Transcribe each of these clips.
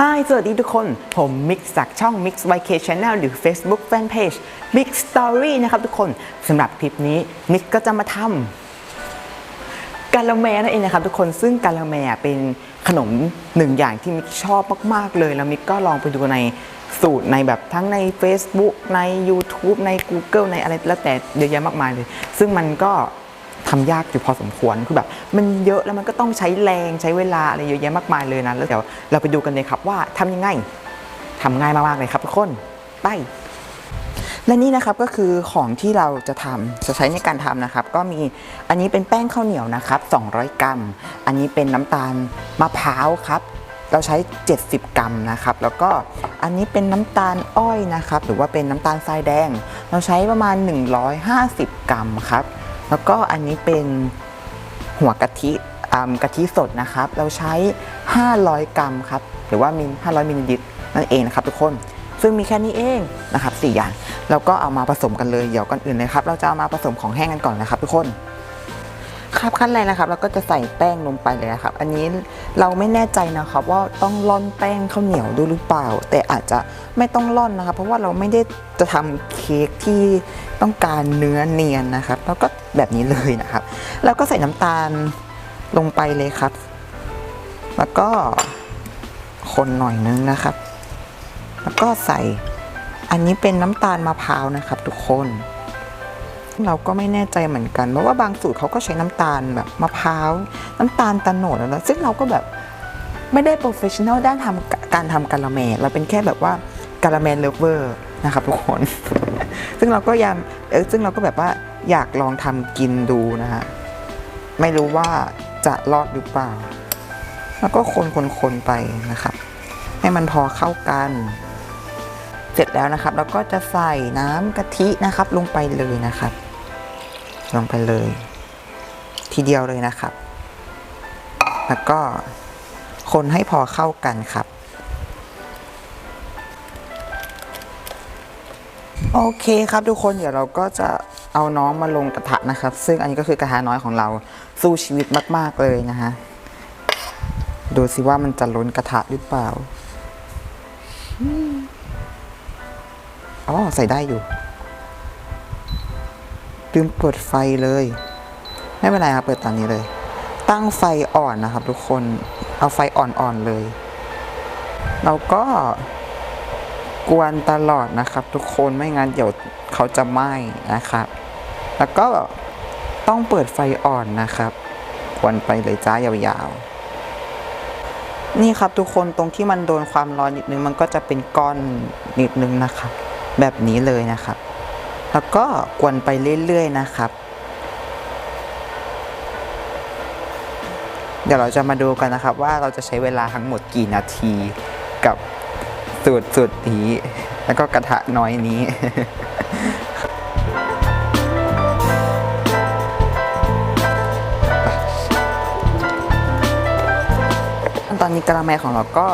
Hi สวัสดีทุกคน ผมมิกจากช่อง Mix YK Channel หรือ Facebook Fanpage Mix Story นะครับทุกคนสำหรับคลิปนี้มิกก็จะมาทำกาละแมนั่นเองนะครับทุกคนซึ่งกาละแมเป็นขนมหนึ่งอย่างที่มิกชอบมาก ๆ เลย แล้วมิกก็ลองไปดูในสูตรในแบบทั้งใน Facebook ใน YouTube ใน Google ในอะไรแล้วแต่เยอะแยะมากมายเลย ซึ่งมันก็ ทำยากอยู่พอสมควรคือแบบ มันเยอะแล้วมันก็ต้องใช้แรงใช้เวลาอะไรเยอะแยะมากมายเลยนะแล้วเดี๋ยวเราไปดูกันเลยครับว่าทำยังไงทำง่ายมากๆเลยครับทุกคนไปและนี่นะครับก็คือของที่เราจะทำจะใช้ในการทำนะครับ ก็มีอันนี้เป็นแป้งข้าวเหนียวนะครับ 200 กรัม อันนี้เป็นน้ำตาลมะพร้าวครับ เราใช้ 70 กรัมนะครับ แล้วก็อันนี้เป็นน้ำตาลอ้อยนะครับ หรือว่าเป็นน้ำตาลทรายแดง เราใช้ประมาณ 150 กรัมครับ แล้วก็อันนี้เป็นหัวกะทิอ่ากะทิสดนะครับ เราใช้ 500 กรัมครับ หรือว่ามิล500มิลลิลิตรนั่นเองนะครับทุกคน ซึ่งมีแค่นี้เองนะครับ4อย่างเราก็เอามาผสมกันเลย เดี๋ยวก่อนอื่นเลยครับ เราจะเอามาผสมของแห้งกันก่อนนะครับทุกคน ครับขั้นแรกนะครับเราก็จะใส่แป้งลงไปเลยนะครับ อันนี้เราไม่แน่ใจนะครับว่าต้องร่อนแป้งข้าวเหนียวด้วยหรือเปล่า แต่อาจจะไม่ต้องร่อนนะครับ เพราะว่าเราไม่ได้จะทำเค้กที่ต้องการเนื้อเนียนนะครับ แล้วก็แบบนี้เลยนะครับแล้วก็ใส่น้ำตาลลงไปเลยครับ แล้วก็คนหน่อยนึงนะครับ แล้วก็ใส่อันนี้เป็นน้ำตาลมะพร้าวนะครับ ทุกคน เราก็ไม่แน่ใจเหมือนกันเพราะว่าบางสูตรเขาก็ใช้น้ำตาลแบบมะพร้าวน้ำตาลตะโนดแล้วซึ่งเราก็แบบไม่ได้โปรเฟชชั่นอลด้านทำการทำกะละแมเราเป็นแค่แบบว่ากะละแมเลฟเวอร์นะครับทุกคน ซึ่งเราก็ยังเออซึ่งเราก็แบบว่าอยากลองทำกินดูนะฮะ ไม่รู้ว่าจะรอดหรือเปล่า แล้วก็คนคนคนไปนะครับ ให้มันพอเข้ากัน เสร็จแล้วนะครับ เราก็จะใส่น้ำกะทินะครับ ลงไปเลยนะครับ ลงไปเลย ทีเดียวเลยนะครับ แล้วก็คนให้พอเข้ากันครับ โอเคครับทุกคนเดี๋ยวเราก็จะเอาน้องมาลงกระทะนะครับ ซึ่งอันนี้ก็คือกระทะน้อยของเราสู้ชีวิตมาก ๆ เลยนะฮะดูสิว่ามันจะล้นกระทะหรือเปล่าอ๋อใส่ได้อยู่ ลืมเปิดไฟเลย ไม่เป็นไรครับเปิดตอนนี้เลย ตั้งไฟอ่อนนะครับ ทุกคนเอาไฟอ่อนๆเลย เราก็กวนตลอดนะครับ ทุกคนไม่งั้นเดี๋ยวเขาจะไหม้นะครับ แล้วก็ต้องเปิดไฟอ่อนนะครับ กวนไปเลยจ้ายาวๆ นี่ครับทุกคนตรงที่มันโดนความร้อนนิดนึงมันก็จะเป็นก้อนนิดนึงนะครับ แบบนี้เลยนะครับ แล้วก็กวนไปเรื่อยๆนะครับ เดี๋ยวเราจะมาดูกันนะครับว่าเราจะใช้เวลาทั้งหมดกี่นาทีกับสูตรสูตรนี้ แล้วก็กระทะน้อยนี้ตอนนี้กระแมของเราก็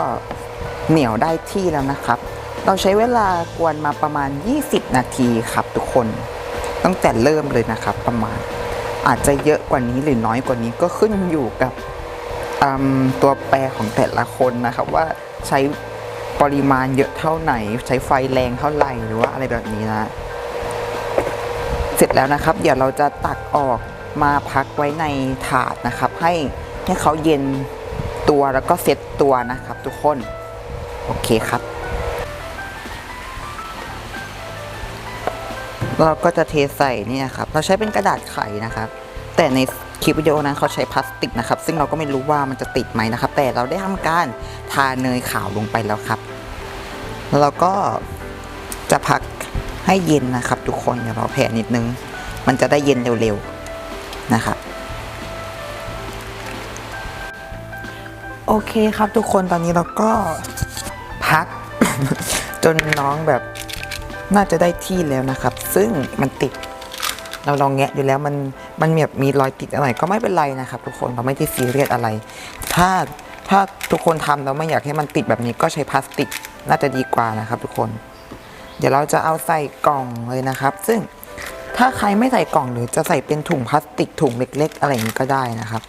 เหนียวได้ที่แล้วนะครับ เราใช้เวลากวนมาประมาณ 20 นาทีครับทุกคน ตั้งแต่เริ่มเลยนะครับประมาณ อาจจะเยอะกว่านี้หรือน้อยกว่านี้ก็ขึ้นอยู่กับตัวแปรของแต่ละคนนะครับว่าใช้ปริมาณเยอะเท่าไหน ใช้ไฟแรงเท่าไหร่หรือว่าอะไรแบบนี้นะเสร็จแล้วนะครับ เดี๋ยวเราจะตักออกมาพักไว้ในถาดนะครับ ให้ให้เขาเย็นตัวแล้วก็เซ็ตตัวนะครับ ทุกคน โอเคครับ เราก็จะเทใส่นี่นะครับ เราใช้เป็นกระดาษไขนะครับ แต่ในคลิปวิดีโอนั้นเขาใช้พลาสติกนะครับ ซึ่งเราก็ไม่รู้ว่ามันจะติดไหมนะครับ แต่เราได้ทำการทาเนยขาวลงไปแล้วครับ แล้วเราก็จะพักให้เย็นนะครับ ทุกคนเดี๋ยวเราแผ่นิดนึง มันจะได้เย็นเร็วๆนะครับโอเคครับทุกคนตอนนี้เราก็พัก จนน้องแบบ น่าจะได้ที่แล้วนะครับ ซึ่งมันติด เราลองแงะดูแล้วมันมันแบบมีรอยติดอะไรก็ไม่เป็นไรนะครับ ทุกคนเราไม่ได้ซีเรียสอะไร ถ้าถ้าทุกคนทำแล้วไม่อยากให้มันติดแบบนี้ก็ใช้พลาสติกน่าจะดีกว่านะครับทุกคน เดี๋ยวเราจะเอาใส่กล่องเลยนะครับ ซึ่งถ้าใครไม่ใส่กล่องหรือจะใส่เป็นถุงพลาสติกถุงเล็ก ๆ อะไรอย่างนี้ก็ได้นะครับ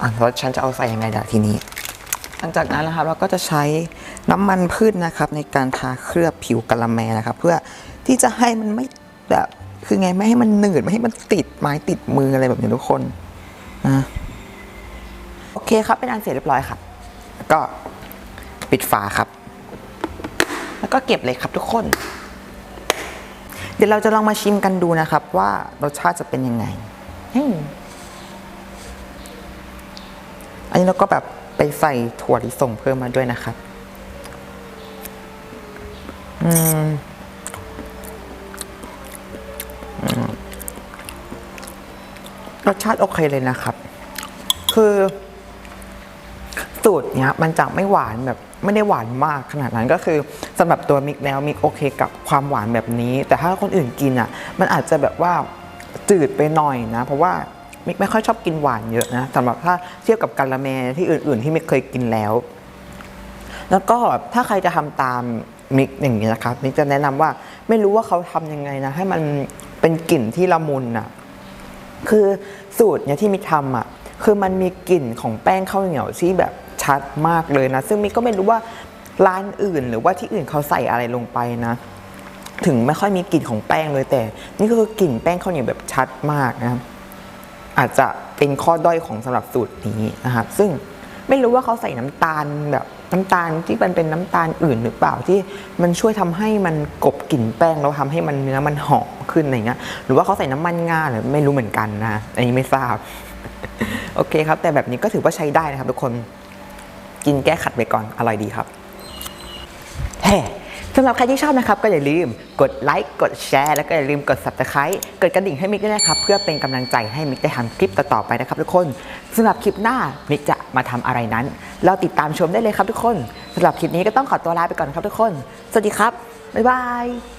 อะแล้วฉันจะเอาใส่ยังไงล่ะทีนี้ หลังจากนั้นนะครับเราก็จะใช้น้ำมันพืชนะครับในการทาเคลือบผิวกะละแมนะครับ เพื่อที่จะให้มันไม่แบบคือไงไม่ให้มันหนืดไม่ให้มันติดไม้ติดมืออะไรแบบนี้ทุกคนนะโอเคครับเป็นอันเสร็จเรียบร้อยครับแล้วก็ปิดฝาครับ แล้วก็เก็บเลยครับทุกคน เดี๋ยวเราจะลองมาชิมกันดูนะครับ ว่ารสชาติจะเป็นยังไงอืมอันนี้เราก็แบบ ไปใส่ถั่วลิสงเพิ่มมาด้วยนะครับ อืมรสชาติโอเคเลยนะครับ คือสูตรเนี้ยมันจะไม่หวานแบบไม่ได้หวานมากขนาดนั้นก็คือสำหรับตัวมิกแล้วมิกโอเคกับความหวานแบบนี้ แต่ถ้าคนอื่นกินอะ มันอาจจะแบบว่าจืดไปหน่อยนะ เพราะว่า มิกไม่ค่อยชอบกินหวานเยอะนะสำหรับถ้าเทียบกับกาละแมที่อื่น ๆ ที่มิกเคยกินแล้ว แล้วก็ถ้าใครจะทำตามมิกอย่างนี้นะครับมิกจะแนะนำว่าไม่รู้ว่าเขาทำยังไงนะ ให้มันเป็นกลิ่นที่ละมุนอะคือสูตรเนี่ยที่มิกทำอะคือมันมีกลิ่นของแป้งข้าวเหนียวที่แบบชัดมากเลยนะ ซึ่งมิกก็ไม่รู้ว่าร้านอื่น หรือว่าที่อื่นเขาใส่อะไรลงไปนะ ถึงไม่ค่อยมีกลิ่นของแป้งเลยแต่ นี่ก็คือกลิ่นแป้งข้าวเหนียวแบบชัดมากนะครับ อาจจะเป็นข้อด้อยของสำหรับสูตรนี้นะครับซึ่งไม่รู้ว่าเขาใส่น้ำตาลแบบน้ำตาลที่มันเป็นน้ำตาลอื่นหรือเปล่าที่มันช่วยทำให้มันกบกลิ่นแป้งแล้วทำให้มันเนื้อมันหอมขึ้นอะไรเงี้ยหรือว่าเขาใส่น้ำมันงาหรือไม่รู้เหมือนกันนะอันนี้ไม่ทราบโอเคครับ แต่แบบนี้ก็ถือว่าใช้ได้นะครับทุกคนกินแก้ขัดไปก่อนอร่อยดีครับ สำหรับใครที่ชอบนะครับ ก็อย่าลืมกดไลค์กดแชร์แล้วก็อย่าลืมกด subscribe กดกระดิ่งให้มิกด้วยนะครับ เพื่อเป็นกำลังใจให้มิกได้ทำคลิปต่อๆไปนะครับทุกคนสำหรับคลิปหน้ามิกจะมาทำอะไรนั้นเราติดตามชมได้เลยครับทุกคนสำหรับคลิปนี้ก็ต้องขอตัวลาไปก่อนครับทุกคน สวัสดีครับบ๊ายบาย